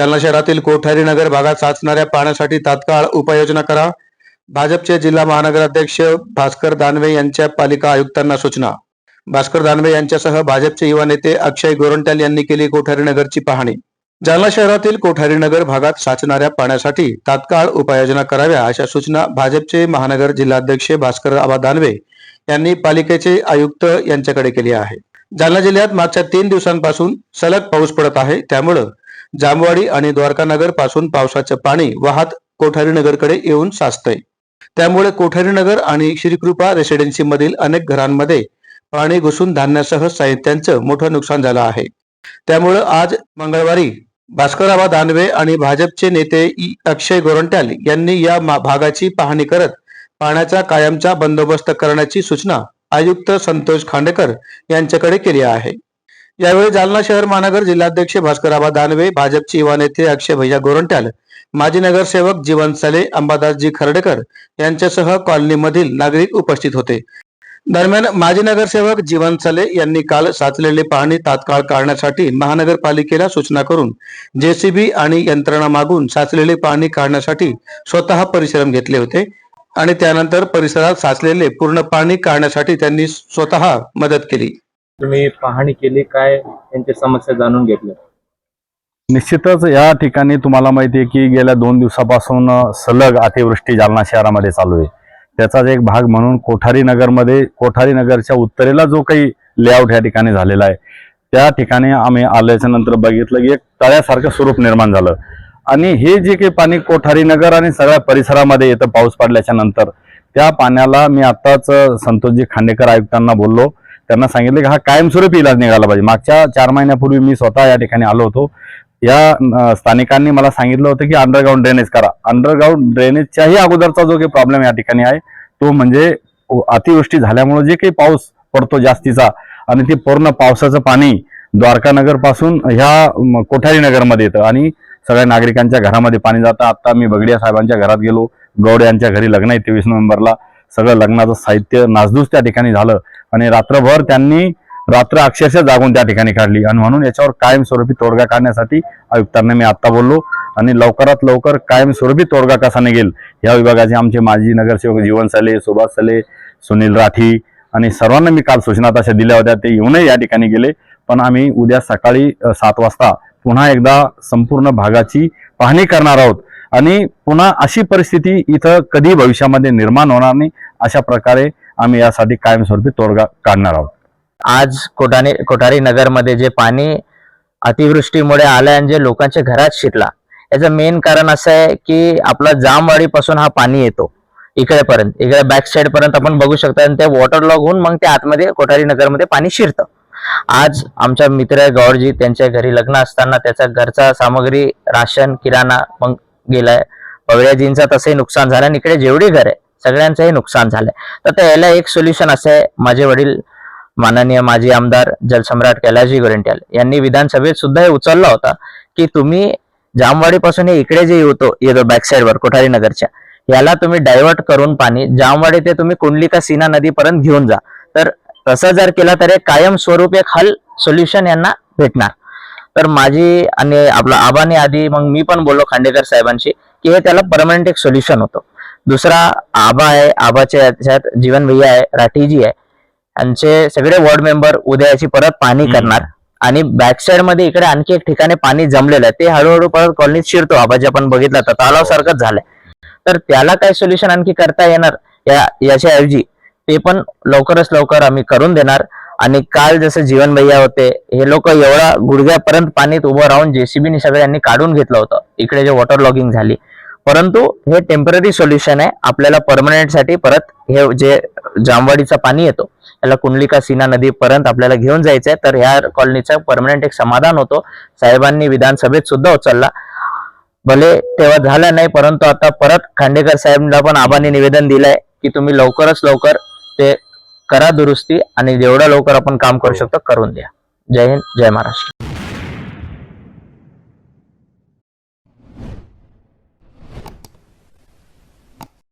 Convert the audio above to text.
जालना शहरातील कोठारी नगर भागात साचणाऱ्या पाण्यासाठी तात्काळ उपाययोजना करा. भाजपचे जिल्हा महानगराध्यक्ष भास्कर दानवे यांच्या पालिका आयुक्तांना सूचना. भास्कर दानवे यांच्यासह भाजपचे युवा नेते अक्षय गोरंट्याल यांनी केली कोठारी नगरची पाहणी. जालना शहरातील कोठारी नगर भागात साचणाऱ्या पाण्यासाठी तात्काळ उपाययोजना कराव्या अशा सूचना भाजपचे महानगर जिल्हाध्यक्ष भास्कर आबा दानवे यांनी पालिकेचे आयुक्त यांच्याकडे केली आहे. जालना जिल्ह्यात मागच्या तीन दिवसांपासून सलग पाऊस पडत आहे. त्यामुळं जामवाडी आणि द्वारकानगरपासून पावसाचं पाणी वाहत कोठारीनगरकडे येऊन साचतंय. त्यामुळे कोठारीनगर आणि श्रीकृपा रेसिडेन्सी मधील अनेक घरांमध्ये पाणी घुसून धान्यासह साहित्यांचं मोठं नुकसान झालं आहे. त्यामुळं आज मंगळवारी भास्कराबा दानवे आणि भाजपचे नेते अक्षय गोरंट्याल यांनी या मा- भागाची पाहणी करत पाण्याचा कायमचा बंदोबस्त करण्याची सूचना आयुक्त संतोष खांडेकर यांच्याकडे केली आहे. यावेळी जालना शहर महानगर जिल्हाध्यक्ष भास्करराव दानवे भाजपचे युवा नेते अक्षय भैया गोरंट्याल माजी नगरसेवक जीवन सले अंबादासजी खर्डेकर यांच्यासह कॉलनीमधील नागरिक उपस्थित होते. दरम्यान माजी नगरसेवक जीवन सले यांनी काल साचलेले पाहणी तात्काळ काढण्यासाठी महानगरपालिकेला सूचना करून जेसीबी आणि यंत्रणा मागून साचलेले पाणी काढण्यासाठी स्वतः परिश्रम घेतले होते आणि त्यानंतर परिसरात साचलेले पूर्ण पाणी काढण्यासाठी त्यांनी स्वतः मदत केली. तुम्ही पाहणी केली काय त्यांच्या समस्या जाणून घेतल्या? निश्चितच या ठिकाणी तुम्हाला माहिती आहे की गेल्या दोन दिवसापासून सलग अतिवृष्टी जालना शहरामध्ये चालू आहे. त्याचाच एक भाग म्हणून कोठारी नगरमध्ये कोठारी नगरच्या उत्तरेला जो काही लेआउट या ठिकाणी झालेला आहे त्या ठिकाणी आम्ही आल्याच्यानंतर बघितलं की एक तळ्यासारखं स्वरूप निर्माण झालं. आणि हे जे काही पाणी कोठारी नगर आणि सगळ्या परिसरामध्ये येतं पाऊस पडल्याच्या नंतर त्या पाण्याला मी आत्ताच संतोषजी खांडेकर आयुक्तांना बोललो. त्यांना सांगितलं की हा कायमस्वरूपी इलाज निघाला पाहिजे. मागच्या चार महिन्यापूर्वी मी स्वतः या ठिकाणी आलो होतो. या स्थानिकांनी मला सांगितलं होतं की अंडरग्राऊंड ड्रेनेज करा. अंडरग्राऊंड ड्रेनेजच्याही अगोदरचा जो काही प्रॉब्लेम या ठिकाणी आहे तो म्हणजे अतिवृष्टी झाल्यामुळे जे काही पाऊस पडतो जास्तीचा आणि ते पूर्ण पावसाचं पाणी द्वारकानगरपासून पासून ह्या कोठारी नगरमध्ये येतं आणि सगळ्या नागरिकांच्या घरामध्ये पाणी जातं. आता मी बगडिया साहेबांच्या घरात गेलो. गौड यांच्या घरी लग्न आहे तेवीस नोव्हेंबरला. सगळं लग्नाचं साहित्य नासधूस त्या ठिकाणी झालं. आणि रात्रभर त्यांनी रात्र अक्षरशः जागून त्या ठिकाणी काढली. आणि म्हणून याच्यावर कायमस्वरूपी तोडगा काढण्यासाठी आयुक्तांना मी आत्ता बोललो. आणि लवकरात लवकर कायमस्वरूपी तोडगा कसा निघेल या विभागाचे आमचे माजी नगरसेवक जीवन सले सुभाष सले सुनील राठी आणि सर्वांना मी काल सूचना तशा दिल्या होत्या ते येऊनही या ठिकाणी गेले. पण आम्ही उद्या सकाळी सात वाजता पुन्हा एकदा संपूर्ण भागाची पाहणी करणार आहोत. आणि पुन्हा अशी परिस्थिती इथं कधी भविष्यामध्ये निर्माण होणार नाही अशा प्रकारे आम्ही यासाठी कायमस्वरूपी तोडगा काढणार आहोत. आज कोठारी कोठारी नगरमध्ये जे पाणी अतिवृष्टीमुळे आलं आणि जे लोकांच्या घरात शिरला याचं मेन कारण असं आहे की आपला जामवाडीपासून हा पाणी येतो इकडेपर्यंत. इकडे बॅक साईडपर्यंत आपण बघू शकता आणि ते वॉटर लॉग होऊन मग ते आतमध्ये कोठारी नगरमध्ये पाणी शिरतं. आज आमच्या मित्र गौरजी त्यांच्या घरी लग्न असताना त्याचा घरचा सामग्री राशन किराणा मग गेलाय. पवळ्याजींचं तसंही नुकसान झालं आणि इकडे जेवढी घर आहे सगळ्यांचंही नुकसान झालंय. तर याला एक सोल्युशन असं आहे. माझे वडील माननीय माजी आमदार जलसम्राट कैलाजी गोरेंट्याल यांनी विधानसभेत सुद्धा हे उचलला होता की तुम्ही जामवाडीपासून हे इकडे जे येतो येतो बॅक साईडवर कोठारी नगरच्या याला तुम्ही डायव्हर्ट करून पाणी जामवाडी ते तुम्ही कुंडली का सीना नदीपर्यंत घेऊन जा. तर तसं जर केलं तर एक कायम स्वरूप एक हल सोल्युशन यांना भेटणार. तर माझी आणि आपला आबाने आधी मग मी पण बोललो खांडेकर साहेबांशी की हे त्याला परमनंट एक सोल्युशन होतं. दुसरा आबा आहे आबाच्या याच्यात जीवन भैया आहे राठीजी आहे. यांचे सगळे वॉर्ड मेंबर उद्या याची परत हम्म. करणार. आणि बॅक साइडमध्ये इकडे आणखी एक ठिकाणी पाणी जमलेलं आहे. ते हळूहळू परत कॉलनीत शिरतो. आबाजी आपण बघितलं तर तलाव सारखंच झालंय. तर त्याला काय सोल्युशन आणखी करता येणार? या याच्या ऐवजी ते पण लवकरच लवकर आम्ही करून देणार. आणि काल जसं जीवन भैया होते हे लोक एवढा गुडघ्यापर्यंत पाणीत उभं राहून जेसीबीने सगळ्यांनी काढून घेतलं होतं. इकडे जे वॉटर लॉगिंग झाली. परंतु हे टेंपररी सोल्युशन आहे. आपल्याला परमनंटसाठी परत हे जे जामवाडीचं पाणी येतो याला कुंडलिका सीना नदीपर्यंत आपल्याला घेऊन जायचंय. तर ह्या कॉलनीचं परमनंट एक समाधान होतो. साहेबांनी विधानसभेत सुद्धा उचलला. भले तेव्हा झालं नाही परंतु आता परत खांडेकर साहेबांना पण आबांनी निवेदन दिलंय की तुम्ही लवकरच लवकर ते करा दुरुस्ती आणि जेवढं लवकर आपण काम करू शकतो करून द्या. जय हिंद जय महाराष्ट्र.